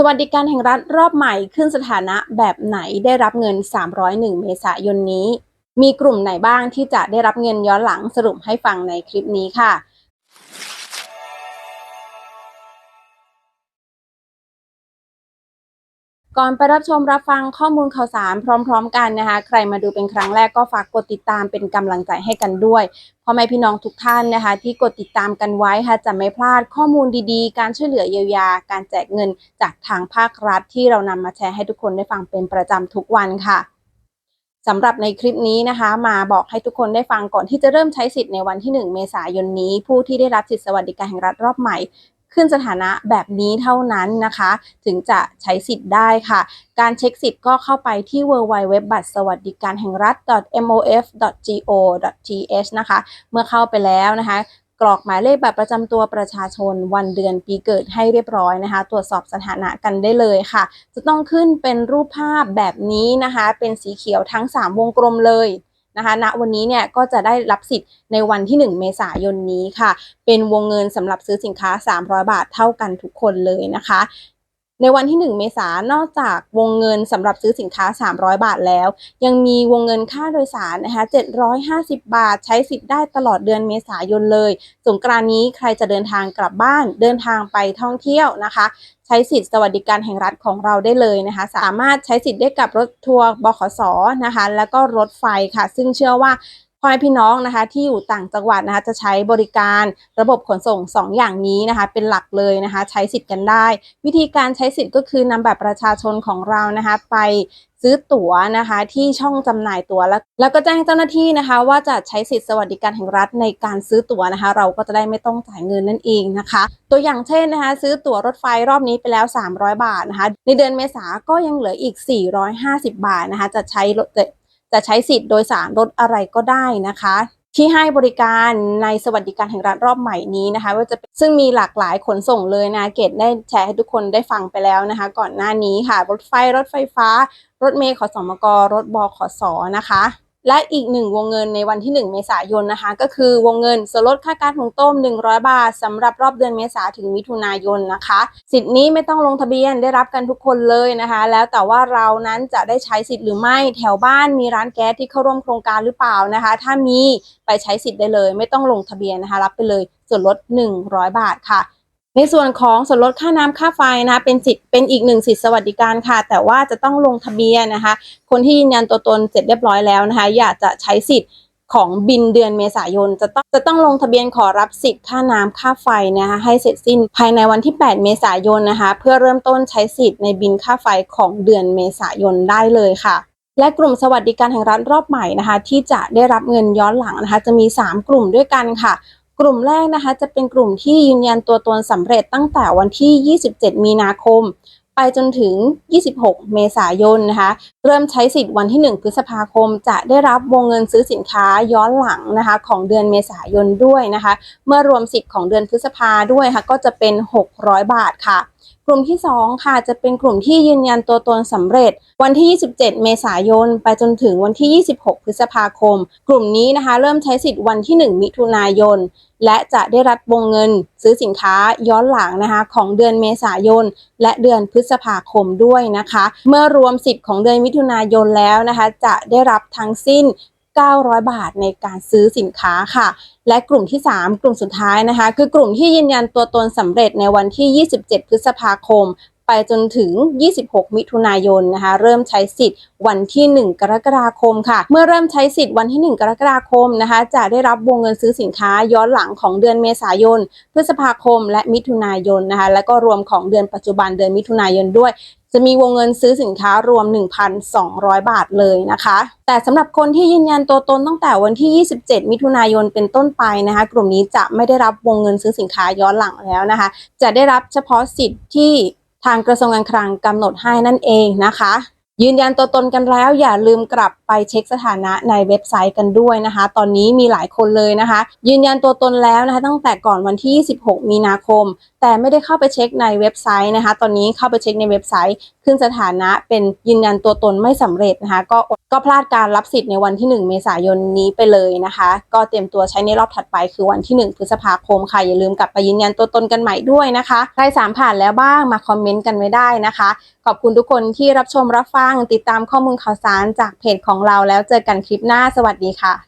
สวัสดิการแห่งรัฐรอบใหม่ขึ้นสถานะแบบไหนได้รับเงิน 301 เมษายนนี้ มีกลุ่มไหนบ้างที่จะได้รับเงินย้อนหลังสรุปให้ฟังในคลิปนี้ค่ะ ก่อนไปรับชมรับฟังข้อมูลข่าวสารพร้อม ๆ กันนะคะ ใครมาดูเป็นครั้งแรกก็ฝากกดติดตามเป็นกำลังใจให้กันด้วยพ่อแม่พี่น้องทุกท่านนะคะ ที่กดติดตามกันไว้ค่ะจะไม่พลาดข้อมูลดีๆ การช่วยเหลือเยียวยา การแจกเงินจากทางภาครัฐที่เรานำมาแชร์ให้ทุกคนได้ฟังเป็นประจำทุกวันค่ะสำหรับในคลิปนี้นะคะ มาบอกให้ทุกคนได้ฟังก่อนที่จะเริ่มใช้สิทธิ์ในวันที่ 1 เมษายนนี้ ผู้ที่ได้รับสิทธิสวัสดิการแห่งรัฐรอบใหม่ ขึ้นสถานะแบบนี้เท่านั้นนะคะ ถึงจะใช้สิทธิ์ได้ค่ะ การเช็คสิทธิ์ก็เข้าไปที่ www บัตรสวัสดิการแห่งรัฐ mof.go.th นะคะ เมื่อเข้าไปแล้วนะคะกรอกหมายเลขบัตรประจำตัวประชาชนวันเดือนปีเกิดให้เรียบร้อยนะคะ ตรวจสอบสถานะกันได้เลยค่ะ จะต้องขึ้นเป็นรูปภาพแบบนี้นะคะ เป็นสีเขียวทั้ง 3 วงกลมเลย นะคะณวันนี้เนี่ยก็จะได้รับสิทธิ์ในวันที่ 1 เมษายนนี้ค่ะ เป็นวงเงินสำหรับซื้อสินค้า 300 บาทเท่ากันทุกคนเลยนะคะ ในวันที่ 1 เมษายนนอกจากวงเงินสำหรับซื้อสินค้า 300 บาทแล้ว ยังมีวงเงินค่าโดยสารนะคะ750 บาท ใช้สิทธิ์ได้ตลอดเดือนเมษายนเลย สงกรานนี้ใครจะเดินทางกลับบ้าน เดินทางไปท่องเที่ยวนะคะ ใช้สิทธิ์สวัสดิการแห่งรัฐของเราได้เลยนะคะ สามารถใช้สิทธิ์ได้กับรถทัวร์บขสนะคะ แล้วก็รถไฟค่ะ ซึ่งเชื่อว่า พ่อแม่พี่น้องนะคะ ที่อยู่ต่างจังหวัดนะคะ จะใช้บริการระบบขนส่ง 2 อย่างนี้นะคะ เป็นหลักเลยนะคะ ใช้สิทธิ์กันได้ วิธีการใช้สิทธิ์ก็คือนำแบบประชาชนของเรานะคะ ไปซื้อตั๋วนะคะที่ช่องจำหน่ายตั๋วแล้วแล้วก็แจ้งเจ้าหน้าที่นะคะ ว่าจะใช้สิทธิสวัสดิการแห่งรัฐในการซื้อตั๋วนะคะ เราก็จะได้ไม่ต้องจ่ายเงินนั่นเองนะคะ ตัวอย่างเช่นนะคะ ซื้อตั๋วรถไฟรอบนี้ไปแล้ว 300 บาทนะคะ ในเดือนเมษาก็ยังเหลืออีก 450 บาทนะคะ จะใช้ จะใช้สิทธิ์โดยสารรถอะไรก็ได้นะคะ ที่ให้บริการในสวัสดิการแห่งรัฐรอบใหม่นี้นะคะว่าจะเป็นซึ่งมีหลากหลายขนส่งเลยนะเกตได้แชร์ให้ทุกคนได้ฟังไปแล้วนะคะ ก่อนหน้านี้ค่ะ รถไฟรถไฟฟ้า รถเมล์ขอสมกรถบขสอนะคะ และอีกหนึ่งวงเงินในวันที่ 1 เมษายนนะคะ ก็คือวงเงินส่วนลดค่าการหุงต้ม 100 บาทสำหรับรอบเดือนเมษาถึงมิถุนายนนะคะ สิทธิ์นี้ไม่ต้องลงทะเบียนได้รับกันทุกคนเลยนะคะ แล้วแต่ว่าเรานั้นจะได้ใช้สิทธิ์หรือไม่แถวบ้านมีร้านแก๊สที่เข้าร่วมโครงการหรือเปล่านะคะ ถ้ามีไปใช้สิทธิ์ได้เลย ไม่ต้องลงทะเบียนนะคะ รับไปเลยส่วนลด 100 บาทค่ะ ในส่วนของส่วนลดค่าน้ำค่าไฟนะคะเป็นสิทธิ์เป็นอีกหนึ่งสิทธิสวัสดิการค่ะ แต่ว่าจะต้องลงทะเบียนนะคะ คนที่ยืนยันตัวตนเสร็จเรียบร้อยแล้วนะคะ อยากจะใช้สิทธิ์ของบินเดือนเมษายน จะต้องจะต้องลงทะเบียนขอรับสิทธิ์ค่าน้ำค่าไฟนะคะให้เสร็จสิ้นภายในวันที่ 8 เมษายนนะคะ เพื่อเริ่มต้นใช้สิทธิ์ในบินค่าไฟของเดือนเมษายนได้เลยค่ะ และกลุ่มสวัสดิการแห่งรัฐรอบใหม่นะคะ ที่จะได้รับเงินย้อนหลังนะคะ จะมี 3 กลุ่มด้วยกันค่ะ กลุ่มแรกนะคะจะเป็นกลุ่มที่ยืนยันตัวตนสำเร็จตั้งแต่วันที่ 27 มีนาคม ไปจนถึง 26 เมษายนนะคะ เริ่มใช้สิทธิ์วันที่ 1 พฤษภาคม จะได้รับวงเงินซื้อสินค้าย้อนหลังนะคะของเดือนเมษายนด้วยนะคะ เมื่อรวมสิทธิ์ของเดือนพฤษภาด้วยค่ะก็จะเป็น 600 บาทค่ะกลุ่มที่ 2 ค่ะ จะเป็นกลุ่มที่ยืนยันตัวตนสำเร็จ วันที่ 27 เมษายน ไปจนถึงวันที่ 26 พฤษภาคม กลุ่มนี้นะคะ เริ่มใช้สิทธิ์วันที่ 1 มิถุนายน และจะได้รับวงเงินซื้อสินค้าย้อนหลังนะคะ ของเดือนเมษายน และเดือนพฤษภาคมด้วยนะคะ เมื่อรวมสิทธิ์ของเดือนมิถุนายนแล้วนะคะ จะได้รับทั้งสิ้น 900 บาทในการซื้อสินค้าค่ะ และกลุ่มที่ 3 กลุ่มสุดท้ายนะคะ คือกลุ่มที่ยืนยันตัวตนสำเร็จในวันที่ 27 พฤษภาคม ไปจนถึง 26 มิถุนายนนะคะ เริ่มใช้สิทธิ์วันที่ 1 กรกฎาคมค่ะ เมื่อเริ่มใช้สิทธิ์วันที่ 1 กรกฎาคมนะคะ จะได้รับวงเงินซื้อสินค้าย้อนหลังของเดือนเมษายน พฤษภาคม และมิถุนายนนะคะ แล้วก็รวมของเดือนปัจจุบันเดือนมิถุนายนด้วยจะมีวงเงินซื้อสินค้ารวม 1,200 บาทเลยนะคะ แต่สำหรับคนที่ยืนยันตัวตนตั้งแต่วันที่ 27 มิถุนายนเป็นต้นไปนะคะ กลุ่มนี้จะไม่ได้รับวงเงินซื้อสินค้าย้อนหลังแล้วนะคะ จะได้รับเฉพาะสิทธิ์ที่ ทางกระทรวงการคลังกำหนดให้นั่นเองนะคะ ยืนยันตัวตนกันแล้วอย่าลืมกลับ ไปเช็คสถานะในเว็บไซต์กันด้วยนะคะ ตอนนี้มีหลายคนเลยนะคะ ยืนยันตัวตนแล้วนะคะ ตั้งแต่ก่อนวันที่ 16 มีนาคม แต่ไม่ได้เข้าไปเช็คในเว็บไซต์นะคะ ตอนนี้เข้าไปเช็คในเว็บไซต์ ขึ้นสถานะเป็นยืนยันตัวตนไม่สำเร็จนะคะ ก็อดก็พลาดการรับสิทธิ์ในวันที่ 1 เมษายนนี้ไปเลยนะคะ ก็เตรียมตัวใช้ในรอบถัดไปคือวันที่ 1 พฤษภาคมค่ะอย่าลืมกลับไปยืนยันตัวตนกันใหม่ด้วยนะคะใครสามผ่านแล้วบ้างมาคอมเมนต์กันไว้ได้นะคะ ขอบคุณทุกคนที่รับชมรับฟังติดตามข้อมูลข่าวสารจากเพจของของเราแล้วเจอกันคลิปหน้าสวัสดีค่ะ